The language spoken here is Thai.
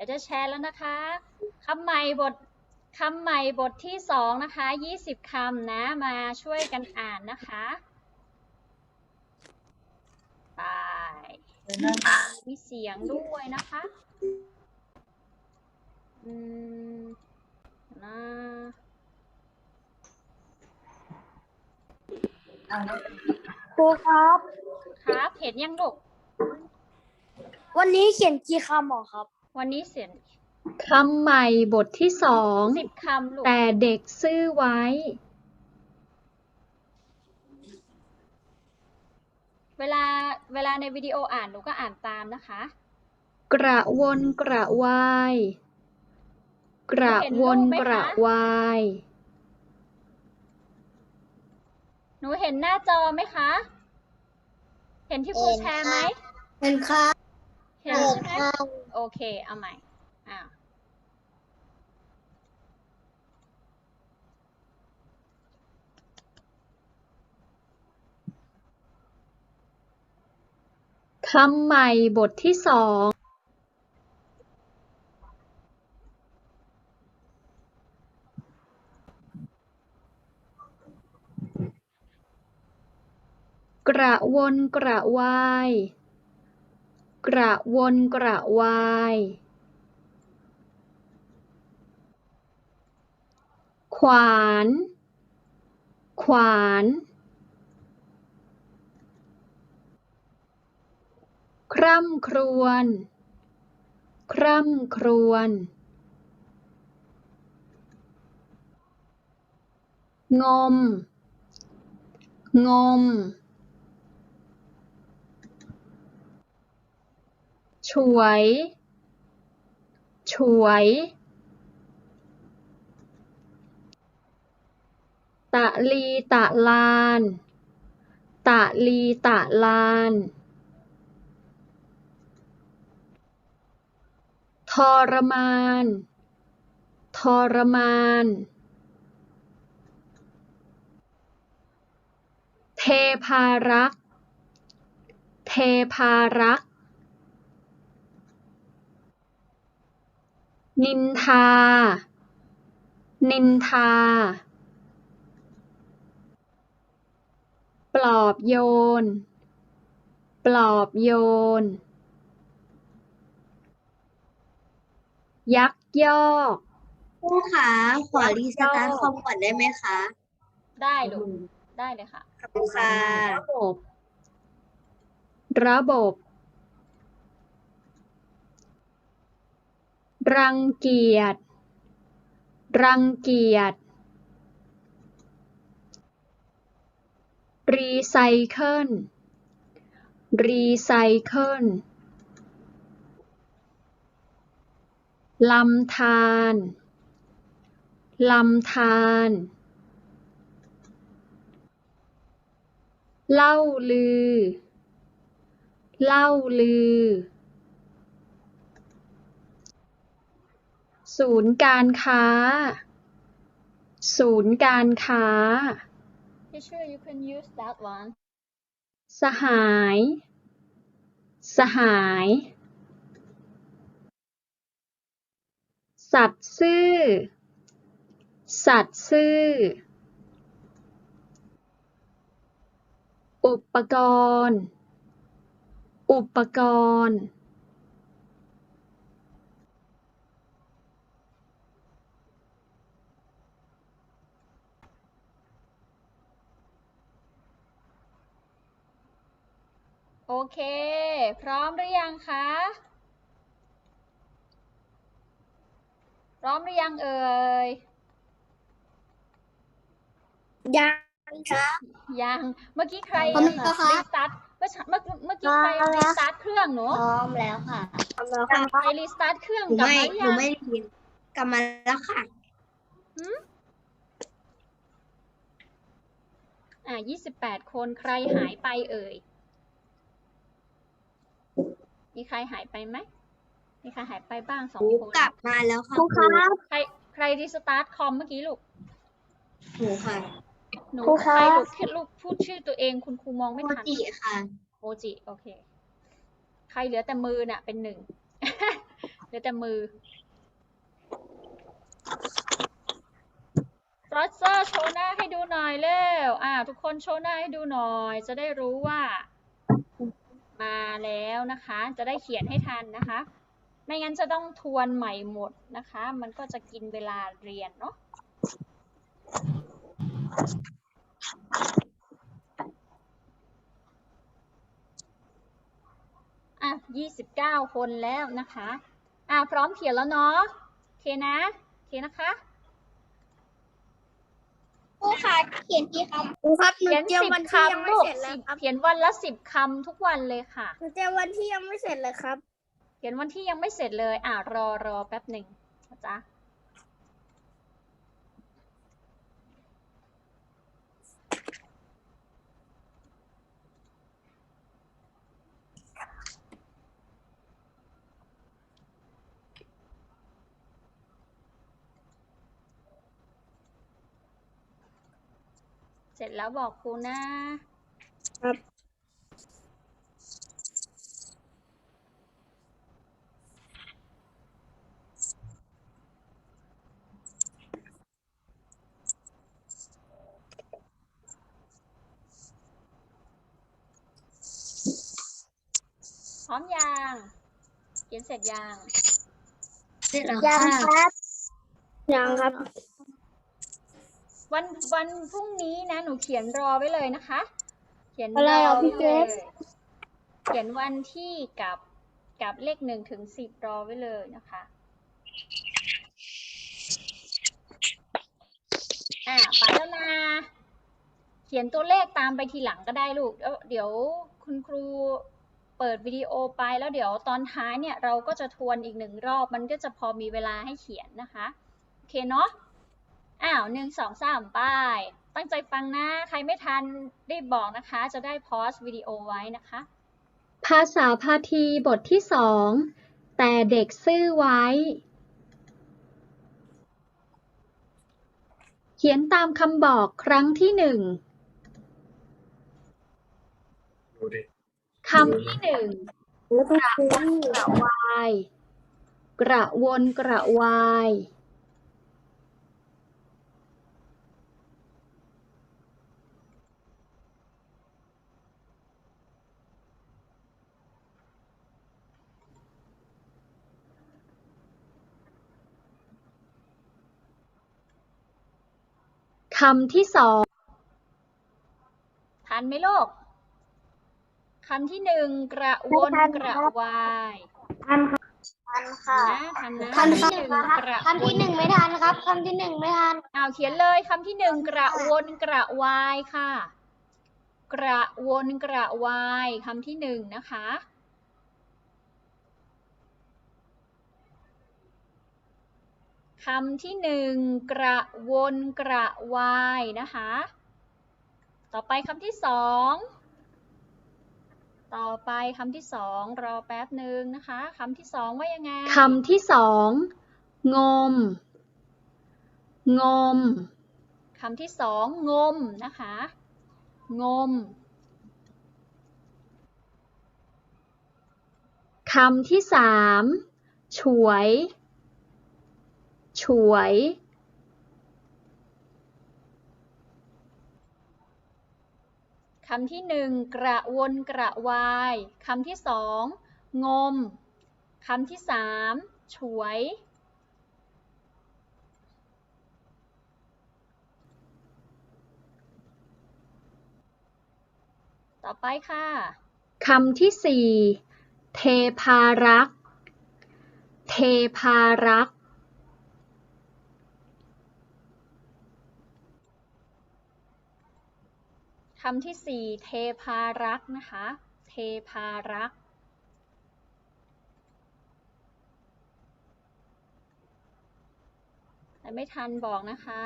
ดี๋ยวจะแชร์แล้วนะคะคำใหม่บทคำใหม่บทที่สองนะคะ20คำนะมาช่วยกันอ่านนะคะไปมีเสียงด้วยนะคะอืมนะครูครับ ครับเห็นยังลูกวันนี้เขียนกี่คำหรอครับ วันนี้เสียงคำใหม่บทที่สองสิบคำลูก แต่เด็กซื่อไว้ เวลาเวลาในวิดีโออ่านหนูก็อ่านตามนะคะ กระวนกระวาย กระวนกระวาย หนูเห็นหน้าจอไหมคะ เห็นที่ครูเห็นแชร์ไหมค่ะเป็นครับ เห็นใช่ไหมโอเค เอาใหม่อ่าคำใหม่บทที่สองกระวนกระวาย กระวนกระวาย ขวาน ขวาน คร่ำครวญ คร่ำครวญ งม งม ฉวย ฉวย ตะลีตะลาน ตะลีตะลานทรมาน ทรมาน เทพารัก เทพารัก นินทา นินทา ปลอบโยน ปลอบโยน ยักยอกครูขาขอรีสตาร์ทคอมก่อนได้ไหมคะ ได้ลูกได้เลยค่ะ ขอบคุณค่ะ ระบบ ระบบ รังเกียจ รังเกียจ รีไซเคิล รีไซเคิล ลำธาร ลำธารเล่าลือ เล่าลือ ศูนย์การค้า ศูนย์การค้า Teacher you can use that one สหาย สหาย สัตว์ซื่อ สัตว์ซื่อ อุปกรณ์ อุปกรณ์ โอเค พร้อมหรือยังคะ พร้อมหรือยังเอ่ย ยังครับ ยัง เมื่อกี้ใครพร้อมแล้วค่ะ รีสตาร์ทเมื่อเมื่อเมื่อกี้ใครพร้อมแล้รีวสตาร์ทเครื่องหนู พร้อมแล้วค่ะพร้อมแล้วใคค่ะรรีสตาร์ทเครื่องหนูกลับไม่มาหรือหนูยัง ไม่ได้ยินกลับมาแล้วค่ะ อ่า28 คนใครหายไปเอ่ย มีใครหายไปไหม มีใครหายไปบ้างสองหนูคนกลับมาแล้วค่ะครูใครใครรีสตาร์ทคอมเมื่อกี้ลูก หนูค่ะ หนูครูใครคะลูกคิดลูกพูดชื่อตัวเองคุณครูมองไม่โมทันจิค่ะ โมจิโอเค ใครเหลือแต่มือน่ะ เป็นหนึ่ง เหลือแต่มือรอสเซอร์โชว์หน้าให้ดูหน่อยเร็วอ่า ทุกคนโชว์หน้าให้ดูหน่อย จะได้รู้ว่า มาแล้วนะคะ จะได้เขียนให้ทันนะคะ ไม่งั้นจะต้องทวนใหม่หมดนะคะ มันก็จะกินเวลาเรียนเนาะอะยี่สิบเก้าคนแล้วนะคะ อะพร้อมเขียนแล้วเนาะโอเคนะโอเคนะคะ ครูค่ะเขียนที่ครับครูครับหนูเขียนเตรียมสิบวันที่ยังคำไม่ลูกเสร็จแล้วสิบครับเขียนวันละสิบคำทุกวันเลยค่ะ หนูเตรียมวันที่ยังไม่เสร็จเลยครับ เขียนวันที่ยังไม่เสร็จเลย อะรอรอแป๊บหนึ่งนะจ๊ะ สร็จแล้วบอกครูนะครับ พร้อมยังเขียนเสร็จยัง เสร็จแล้วยังค่ะ ครับ ยังครับ วันวันพรุ่งนี้นะ หนูเขียนรอไว้เลยนะคะ เขียนอะไรรอะอพี่ไว้เกเลรยซเขียนวันที่กับกับเลขหนึ่งถึงสิบรอไว้เลยนะคะอะไปแล้วนะเขียนตัวเลขตามไปทีหลังก็ได้ลูกแล้วเดี๋ยวคุณครูเปิดวิดีโอไปแล้วเดี๋ยวตอนท้ายเนี่ยเราก็จะทวนอีกหนึ่งรอบมันก็จะพอมีเวลาให้เขียนนะคะ โอเคเนาะ อ้าวหนึ่งสองสามป้าย ตั้งใจฟังนะ ใครไม่ทันรีบบอกนะคะ จะได้พอสวิดีโอไว้นะคะ ภาษาพาทีบทที่สอง แต่เด็กซื่อไว้ เขียนตามคำบอกครั้งที่หนึ่งดูดิคำที่หนึ่งแล้วก็ครูกระวาย กระวนกระวาย คำที่สองทันไหมลูกคำที่หนึ่งกระวนกระวายทันค่ะนะทันนะทันคำค่ะที่หนึ่งกระคำที่หนึ่งไม่ทันครับคำที่หนึ่งไม่ทันอ้าวเขียนเลยคำที่หนึ่งกระวนกระวายค่ะ กระวนกระวายคำที่หนึ่งนะคะ คำที่หนึ่งกระวนกระวายนะคะ ต่อไปคำที่สองต่อไปคำที่สองรอแป๊บหนึ่งนะคะคำที่สองว่ายังไงคำที่สองงม งมคำที่สองงมนะคะ งมคำที่สามฉวย ฉวย คำที่หนึ่งกระวนกระวาย คำที่สองงม คำที่สามฉวย ต่อไปค่ะ คำที่สี่เทพารักษ์ เทพารักษ์ คำที่สี่เทพารักษ์นะคะ เทพารักษ์แต่ไม่ทันบอกนะคะ